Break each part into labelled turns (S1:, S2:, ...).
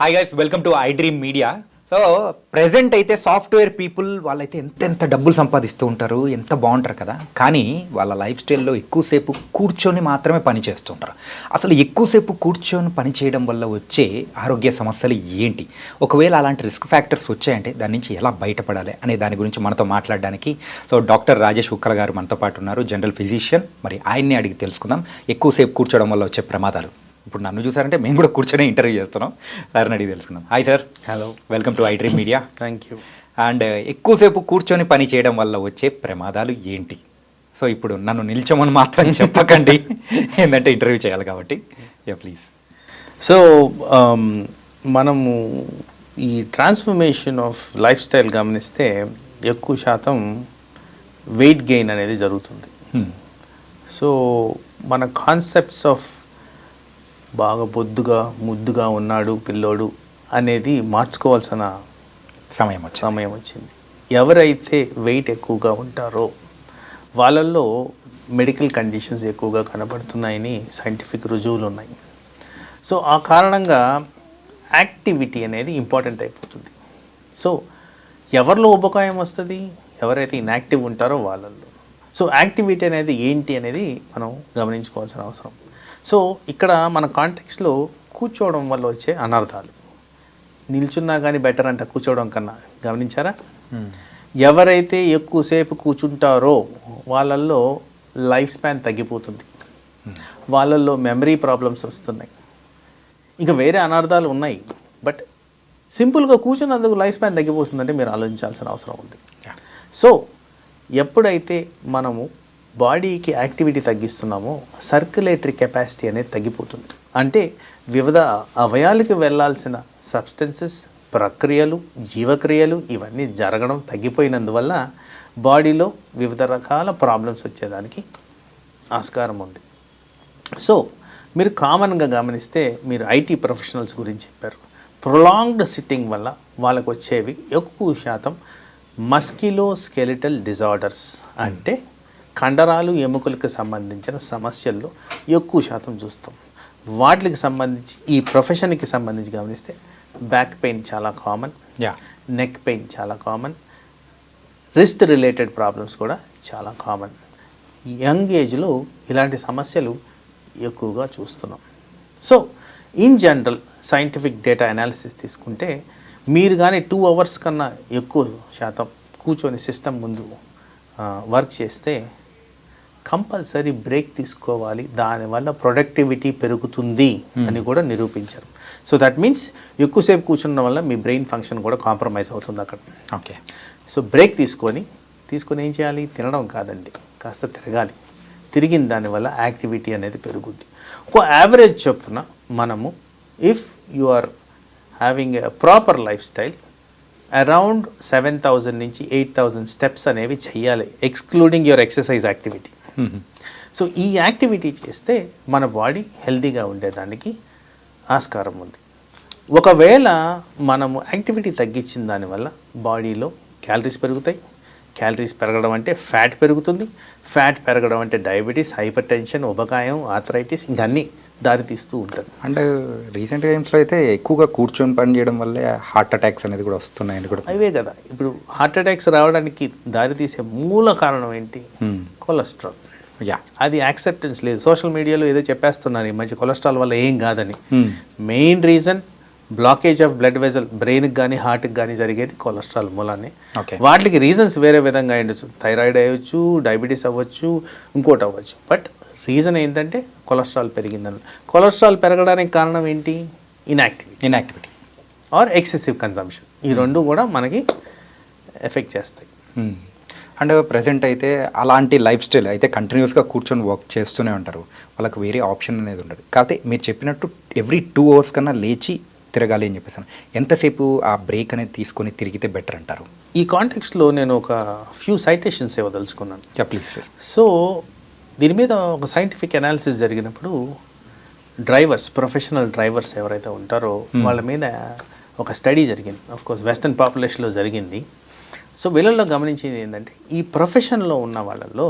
S1: Hi guys welcome to I dream media so present అయితే software people వాళ్ళైతే ఎంత ఎంత డబ్బులు సంపాదిస్తూ ఉంటారు ఎంత బాగుంటారు కదా? కానీ వాళ్ళ లైఫ్ స్టైల్లో ఎక్కువసేపు కూర్చొని మాత్రమే పని చేస్తుంటారు అసలు ఎక్కువసేపు కూర్చొని పని చేయడం వల్ల వచ్చే ఆరోగ్య సమస్యలు ఏంటి? ఒకవేళ అలాంటి రిస్క్ ఫ్యాక్టర్స్ వచ్చాయంటే దాని నుంచి ఎలా బయటపడాలి అనే దాని గురించి మనతో మాట్లాడడానికి. సో డాక్టర్ రాజేష్ ఉక్కల గారు మనతో పాటు ఉన్నారు జనరల్ ఫిజిషియన్ మరి ఆయన్ని అడిగి తెలుసుకుందాం. ఎక్కువసేపు కూర్చోవడం వల్ల వచ్చే ప్రమాదాలు. ఇప్పుడు నన్ను చూసారంటే మేము కూడా కూర్చొని ఇంటర్వ్యూ చేస్తున్నాం. సార్ని అడిగి తెలుసుకుందాం. Hi sir
S2: hello
S1: welcome to I dream media
S2: thank you
S1: and ఎక్కువసేపు కూర్చొని పని చేయడం వల్ల వచ్చే ప్రమాదాలు ఏంటి? సో ఇప్పుడు నన్ను నిల్చోమని మాత్రం చెప్పకండి. ఏంటంటే ఇంటర్వ్యూ చేయాలి కాబట్టి. యా ప్లీజ్
S2: సో మనము ఈ ట్రాన్స్ఫర్మేషన్ ఆఫ్ లైఫ్ స్టైల్ గమనిస్తే ఎక్కువ శాతం వెయిట్ గెయిన్ అనేది జరుగుతుంది. సో మన కాన్సెప్ట్స్ ఆఫ్ బాగా బొద్దుగా ముద్దుగా ఉన్నాడు పిల్లోడు అనేది మార్చుకోవాల్సిన
S1: సమయం
S2: సమయం వచ్చింది. ఎవరైతే వెయిట్ ఎక్కువగా ఉంటారో వాళ్ళల్లో మెడికల్ కండిషన్స్ ఎక్కువగా కనబడుతున్నాయని సైంటిఫిక్ రుజువులు ఉన్నాయి సో ఆ కారణంగా యాక్టివిటీ అనేది ఇంపార్టెంట్ అయిపోతుంది. సో ఎవరిలో ఉపకాయం వస్తుంది? ఎవరైతే ఇన్యాక్టివ్ ఉంటారో వాళ్ళల్లో. సో యాక్టివిటీ అనేది ఏంటి అనేది మనం గమనించుకోవాల్సిన అవసరం. సో ఇక్కడ మన కాంటెక్స్లో కూర్చోవడం వల్ల వచ్చే అనర్థాలు. నిల్చున్నా కానీ బెటర్ అంట కూర్చోవడం కన్నా. గమనించారా? ఎవరైతే ఎక్కువసేపు కూర్చుంటారో వాళ్ళల్లో లైఫ్ స్పాన్ తగ్గిపోతుంది. వాళ్ళల్లో మెమరీ ప్రాబ్లమ్స్ వస్తున్నాయి. ఇంకా వేరే అనార్థాలు ఉన్నాయి. బట్ సింపుల్గా కూర్చున్నందుకు లైఫ్ స్పాన్ తగ్గిపోతుందంటే మీరు ఆలోచించాల్సిన అవసరం ఉంది. సో ఎప్పుడైతే మనము బాడీకి యాక్టివిటీ తగ్గిస్తున్నామో సర్క్యులేటరీ కెపాసిటీ అనేది తగ్గిపోతుంది. అంటే వివిధ అవయాలకి వెళ్ళాల్సిన సబ్స్టెన్సెస్ ప్రక్రియలు జీవక్రియలు ఇవన్నీ జరగడం తగ్గిపోయినందువల్ల బాడీలో వివిధ రకాల ప్రాబ్లమ్స్ వచ్చేదానికి ఆస్కారం ఉంది. సో మీరు కామన్గా గమనిస్తే మీరు ఐటీ ప్రొఫెషనల్స్ గురించి చెప్పారు. ప్రొలాంగ్డ్ సిట్టింగ్ వల్ల వాళ్ళకు వచ్చేవి ఎక్కువ శాతం మస్కిలో స్కెలిటల్ డిజార్డర్స్. అంటే కండరాలు ఎముకలకు సంబంధించిన సమస్యల్లో ఎక్కువ శాతం చూస్తాం. వాటికి సంబంధించి ఈ ప్రొఫెషన్కి సంబంధించి గమనిస్తే బ్యాక్ పెయిన్ చాలా కామన్.
S1: యా
S2: నెక్ పెయిన్ చాలా కామన్. రిస్ట్ రిలేటెడ్ ప్రాబ్లమ్స్ కూడా చాలా కామన్. యంగ్ ఏజ్లో ఇలాంటి సమస్యలు ఎక్కువగా చూస్తున్నాం. So in general scientific data analysis తీసుకుంటే మీరు కానీ టూ అవర్స్ కన్నా ఎక్కువ శాతం కూర్చొని సిస్టమ్ ముందు వర్క్ చేస్తే కంపల్సరీ బ్రేక్ తీసుకోవాలి. దానివల్ల ప్రొడక్టివిటీ పెరుగుతుంది అని కూడా నిరూపించారు. సో దట్ మీన్స్ ఎక్కువసేపు కూర్చున్న వల్ల మీ బ్రెయిన్ ఫంక్షన్ కూడా కాంప్రమైజ్ అవుతుంది అక్కడ.
S1: ఓకే.
S2: సో బ్రేక్ తీసుకొని తీసుకొని ఏం చేయాలి? తినడం కాదండి. కాస్త తిరగాలి. తిరిగిన దానివల్ల యాక్టివిటీ అనేది పెరుగుద్ది. ఒక యావరేజ్ చొప్పున మనము if you are having a proper life style around seven thousand నుంచి ఎయిట్ థౌజండ్ స్టెప్స్ అనేవి చేయాలి excluding your exercise activity so ఈ యాక్టివిటీ చేస్తే మన బాడీ హెల్తీగా ఉండేదానికి ఆస్కారం ఉంది. ఒకవేళ మనము యాక్టివిటీ తగ్గించిన దానివల్ల బాడీలో క్యాలరీస్ పెరుగుతాయి. క్యాలరీస్ పెరగడం అంటే ఫ్యాట్ పెరుగుతుంది. ఫ్యాట్ పెరగడం అంటే డయాబెటీస్ హైపర్ టెన్షన్ ఉబకాయం ఆథరైటిస్ ఇంకన్నీ దారితీస్తూ ఉంటుంది.
S1: అండ్ రీసెంట్ టైమ్స్లో అయితే ఎక్కువగా కూర్చొని పని చేయడం వల్లే హార్ట్ అటాక్స్ అనేది కూడా వస్తున్నాయని కూడా
S2: అవే కదా. ఇప్పుడు హార్ట్ అటాక్స్ రావడానికి దారితీసే మూల కారణం ఏంటి. కొలెస్ట్రాల్.
S1: యా.
S2: అది యాక్సెప్టెన్స్ లేదు. సోషల్ మీడియాలో ఏదో చెప్పేస్తున్నారు ఈ మధ్య కొలెస్ట్రాల్ వల్ల ఏం కాదని. Main reason blockage of blood vessel బ్రెయిన్కి కానీ హార్ట్కి కానీ జరిగేది కొలెస్ట్రాల్ మూలాన్ని.
S1: ఓకే.
S2: వాటికి రీజన్స్ వేరే విధంగా అయ్యొచ్చు థైరాయిడ్ అవ్వచ్చు డయాబెటీస్ అవ్వచ్చు ఇంకోటి అవ్వచ్చు. బట్ రీజన్ ఏంటంటే కొలెస్ట్రాల్ పెరిగిందని. కొలెస్ట్రాల్ పెరగడానికి కారణం ఏంటి? Inactivity
S1: inactivity
S2: or excessive consumption ఈ రెండు కూడా మనకి ఎఫెక్ట్ చేస్తాయి.
S1: అండ్ ప్రజెంట్ అయితే అలాంటి లైఫ్ స్టైల్ అయితే కంటిన్యూస్గా కూర్చొని వర్క్ చేస్తూనే ఉంటారు. వాళ్ళకి వేరే ఆప్షన్ అనేది ఉండదు. కాకపోతే మీరు చెప్పినట్టు ఎవ్రీ టూ అవర్స్ కన్నా లేచి తిరగాలి అని చెప్పేసాను. ఎంతసేపు ఆ బ్రేక్ అనేది తీసుకొని తిరిగితే బెటర్ అంటారు?
S2: ఈ కాంటెక్స్ట్లో నేను ఒక ఫ్యూ సైటేషన్స్ ఇవ్వదలుచుకున్నాను
S1: ప్లీజ్ సార్
S2: సో దీని మీద ఒక సైంటిఫిక్ అనాలిసిస్ జరిగినప్పుడు డ్రైవర్స్ ప్రొఫెషనల్ డ్రైవర్స్ ఎవరైతే ఉంటారో వాళ్ళ మీద ఒక స్టడీ జరిగింది. ఆఫ్ కోర్స్ వెస్టర్న్ పాపులేషన్లో జరిగింది. సో వీళ్ళల్లో గమనించింది ఏంటంటే ఈ ప్రొఫెషన్లో ఉన్న వాళ్ళల్లో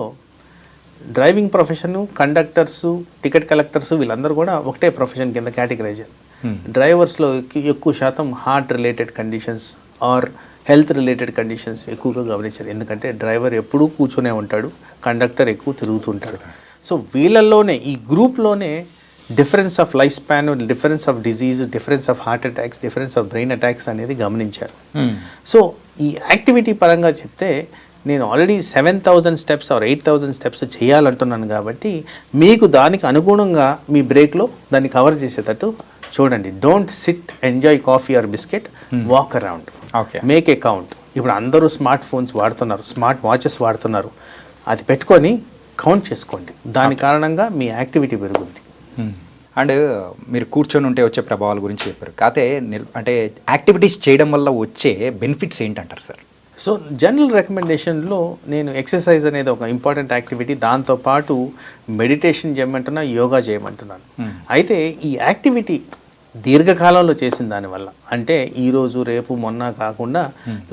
S2: driving profession conductors ticket collectors వీళ్ళందరూ కూడా ఒకటే ప్రొఫెషన్ కింద కేటగిరైజ్ డ్రైవర్స్లో ఎక్కువ శాతం heart related conditions or health related conditions ఎక్కువగా గమనించారు ఎందుకంటే డ్రైవర్ ఎప్పుడూ కూర్చొనే ఉంటాడు కండక్టర్ ఎక్కువ తిరుగుతుంటాడు. సో వీళ్ళల్లోనే ఈ గ్రూప్లోనే difference of life span difference of disease difference of heart attacks difference of brain attacks అనేది గమనించారు. సో ఈ యాక్టివిటీ పరంగా చెప్తే నేను already seven thousand steps or eight thousand steps చేయాలంటున్నాను కాబట్టి మీకు దానికి అనుగుణంగా మీ బ్రేక్లో దాన్ని కవర్ చేసేటట్టు చూడండి. Don't sit enjoy coffee or biscuit walk around
S1: okay
S2: make a count ఇప్పుడు అందరూ స్మార్ట్ ఫోన్స్ వాడుతున్నారు స్మార్ట్ వాచెస్ వాడుతున్నారు. అది పెట్టుకొని కౌంట్ చేసుకోండి. దాని కారణంగా మీ యాక్టివిటీ పెరుగుద్ది.
S1: అండ్ మీరు కూర్చొని ఉంటే వచ్చే ప్రభావాల గురించి చెప్పారు. కాకపోతే అంటే యాక్టివిటీస్ చేయడం వల్ల వచ్చే బెనిఫిట్స్ ఏంటంటారు సార్
S2: సో జనరల్ రికమెండేషన్లో నేను ఎక్సర్సైజ్ అనేది ఒక ఇంపార్టెంట్ యాక్టివిటీ. దాంతోపాటు మెడిటేషన్ చేయమంటున్నా యోగా చేయమంటున్నాను. అయితే ఈ యాక్టివిటీ దీర్ఘకాలంలో చేసిన దానివల్ల అంటే ఈరోజు రేపు మొన్న కాకుండా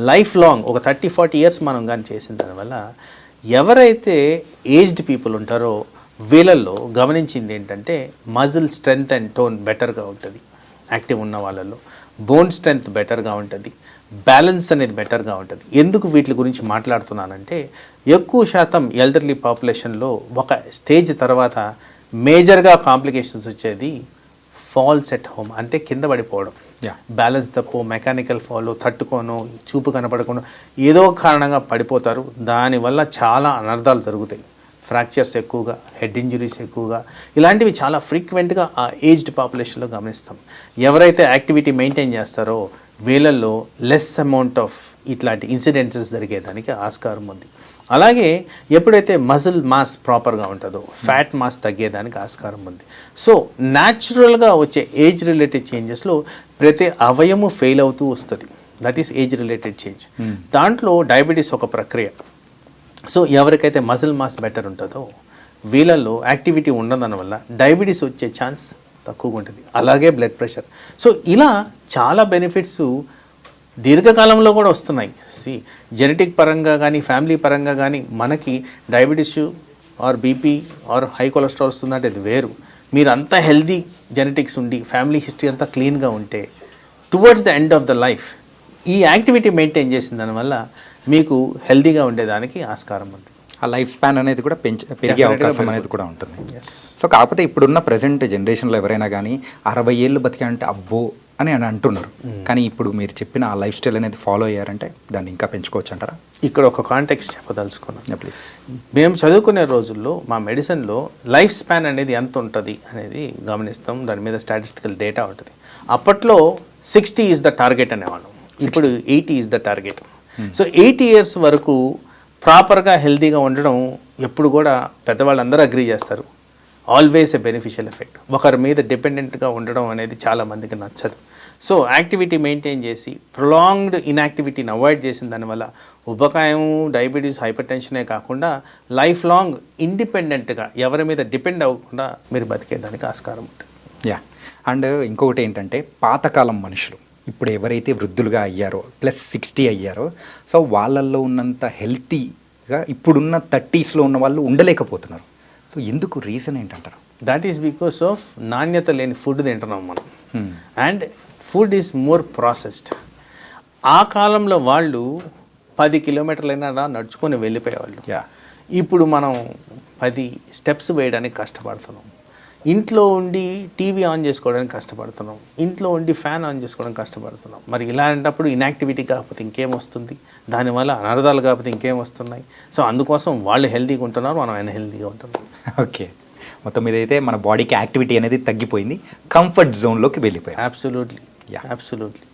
S2: లైఫ్ లాంగ్ ఒక థర్టీ ఫార్టీ ఇయర్స్ మనం కానీ చేసిన దానివల్ల ఎవరైతే ఏజ్డ్ పీపుల్ ఉంటారో వీళ్ళల్లో గమనించింది ఏంటంటే మజిల్ స్ట్రెంగ్త్ అండ్ టోన్ బెటర్గా ఉంటుంది. యాక్టివ్ ఉన్న వాళ్ళలో బోన్ స్ట్రెంగ్త్ బెటర్గా ఉంటుంది. బ్యాలెన్స్ అనేది బెటర్గా ఉంటుంది. ఎందుకు వీటి గురించి మాట్లాడుతున్నానంటే ఎక్కువ శాతం ఎల్డర్లీ పాపులేషన్లో ఒక స్టేజ్ తర్వాత మేజర్గా కాంప్లికేషన్స్ వచ్చేది ఫాల్స్ ఎట్ హోమ్ అంటే కింద పడిపోవడం. బ్యాలెన్స్ తప్పు మెకానికల్ ఫాల్ తట్టుకోను చూపు కనపడకుండా ఏదో కారణంగా పడిపోతారు. దానివల్ల చాలా అనర్థాలు జరుగుతాయి. ఫ్రాక్చర్స్ ఎక్కువగా హెడ్ ఇంజురీస్ ఎక్కువగా ఇలాంటివి చాలా ఫ్రీక్వెంట్గా ఆ ఏజ్డ్ పాపులేషన్లో గమనిస్తాం. ఎవరైతే యాక్టివిటీ మెయింటైన్ చేస్తారో వీళ్ళల్లో లెస్ అమౌంట్ ఆఫ్ ఇట్లాంటి ఇన్సిడెంట్స్ జరిగేదానికి ఆస్కారం ఉంది. అలాగే ఎప్పుడైతే మజిల్ మాస్ ప్రాపర్గా ఉంటుందో ఫ్యాట్ మాస్ తగ్గేదానికి ఆస్కారం ఉంది. సో న్యాచురల్గా వచ్చే ఏజ్ రిలేటెడ్ చేంజెస్లో ప్రతి అవయము ఫెయిల్ అవుతూ వస్తుంది. That is age related change దాంట్లో డయాబెటీస్ ఒక ప్రక్రియ. సో ఎవరికైతే మజిల్ మాస్ బెటర్ ఉంటుందో వీళ్ళల్లో యాక్టివిటీ ఉండడం వల్ల డయాబెటీస్ వచ్చే ఛాన్స్ తక్కువగా ఉంటుంది. అలాగే బ్లడ్ ప్రెషర్ సో ఇలా చాలా బెనిఫిట్స్ దీర్ఘకాలంలో కూడా వస్తున్నాయి. సి జెనెటిక్ పరంగా కానీ ఫ్యామిలీ పరంగా కానీ మనకి diabetes or BP or high cholesterol వస్తుందంటే అది వేరు. మీరు అంతా హెల్దీ జెనెటిక్స్ ఉండి ఫ్యామిలీ హిస్టరీ అంతా క్లీన్గా ఉంటే towards the end of the life ఈ యాక్టివిటీ మెయింటైన్ చేసిన దానివల్ల మీకు హెల్దీగా ఉండేదానికి ఆస్కారం ఉంది.
S1: ఆ లైఫ్ స్పాన్ అనేది కూడా పెంచ పెరిగే అవకాశం అనేది కూడా ఉంటుంది. సో కాకపోతే ఇప్పుడున్న ప్రజెంట్ జనరేషన్లో ఎవరైనా కానీ అరవై ఏళ్ళు బతికారంటే అబ్బో అని అని అంటున్నారు. కానీ ఇప్పుడు మీరు చెప్పిన ఆ లైఫ్ స్టైల్ అనేది ఫాలో అయ్యారంటే దాన్ని ఇంకా పెంచుకోవచ్చు అంటారా
S2: ఇక్కడ ఒక కాంటెక్స్ట్ చెప్పదలుచుకున్నాను.
S1: ప్లీజ్.
S2: మేము చదువుకునే రోజుల్లో మా మెడిసిన్లో లైఫ్ స్పాన్ అనేది ఎంత ఉంటుంది అనేది గమనిస్తాం. దాని మీద స్టాటిస్టికల్ డేటా ఉంటుంది. అప్పట్లో సిక్స్టీ ఈజ్ ద టార్గెట్ అనేవాళ్ళం. ఇప్పుడు eighty is the target so eighty years వరకు ప్రాపర్గా హెల్తీగా ఉండడం ఎప్పుడు కూడా పెద్దవాళ్ళందరూ అగ్రీ చేస్తారు. ఆల్వేస్ ఎ బెనిఫిషియల్ ఎఫెక్ట్ ఒకరి మీద డిపెండెంట్గా ఉండడం అనేది చాలామందికి నచ్చదు. సో యాక్టివిటీ మెయింటైన్ చేసి ప్రొలాంగ్డ్ ఇన్యాక్టివిటీని అవాయిడ్ చేసిన దానివల్ల ఉపకాయం డయాబెటీస్ హైపర్ టెన్షనే కాకుండా లైఫ్ లాంగ్ ఇండిపెండెంట్గా ఎవరి మీద డిపెండ్ అవ్వకుండా మీరు బతికేదానికి ఆస్కారం ఉంటుంది.
S1: యా అండ్ ఇంకొకటి ఏంటంటే పాతకాలం మనుషులు ఇప్పుడు ఎవరైతే వృద్ధులుగా అయ్యారో ప్లస్ సిక్స్టీ అయ్యారో సో వాళ్ళల్లో ఉన్నంత హెల్తీగా ఇప్పుడున్న థర్టీస్లో ఉన్న వాళ్ళు ఉండలేకపోతున్నారు. సో ఎందుకు రీజన్ ఏంటంటారు?
S2: దట్ ఈస్ బికాస్ ఆఫ్ నాణ్యత లేని ఫుడ్ తింటున్నాం మనం. And food is more processed ఆ కాలంలో వాళ్ళు పది కిలోమీటర్లైనా నడుచుకొని వెళ్ళిపోయేవాళ్ళు.
S1: యా
S2: ఇప్పుడు మనం పది స్టెప్స్ వేయడానికి కష్టపడుతున్నాం. ఇంట్లో ఉండి టీవీ ఆన్ చేసుకోవడానికి కష్టపడుతున్నాం. ఇంట్లో ఉండి ఫ్యాన్ ఆన్ చేసుకోవడానికి కష్టపడుతున్నాం. మరి ఇలాంటప్పుడు ఇన్యాక్టివిటీ కాకపోతే ఇంకేం వస్తుంది? దానివల్ల అనర్థాలు కాకపోతే ఇంకేం వస్తున్నాయి? సో అందుకోసం వాళ్ళు హెల్తీగా ఉంటున్నారు మనం హెల్తీగా ఉంటున్నాం.
S1: ఓకే. మొత్తం మీద అయితే మన బాడీకి యాక్టివిటీ అనేది తగ్గిపోయింది. కంఫర్ట్ జోన్లోకి వెళ్ళిపోయాం.
S2: అబ్సల్యూట్లీ. అబ్సల్యూట్లీ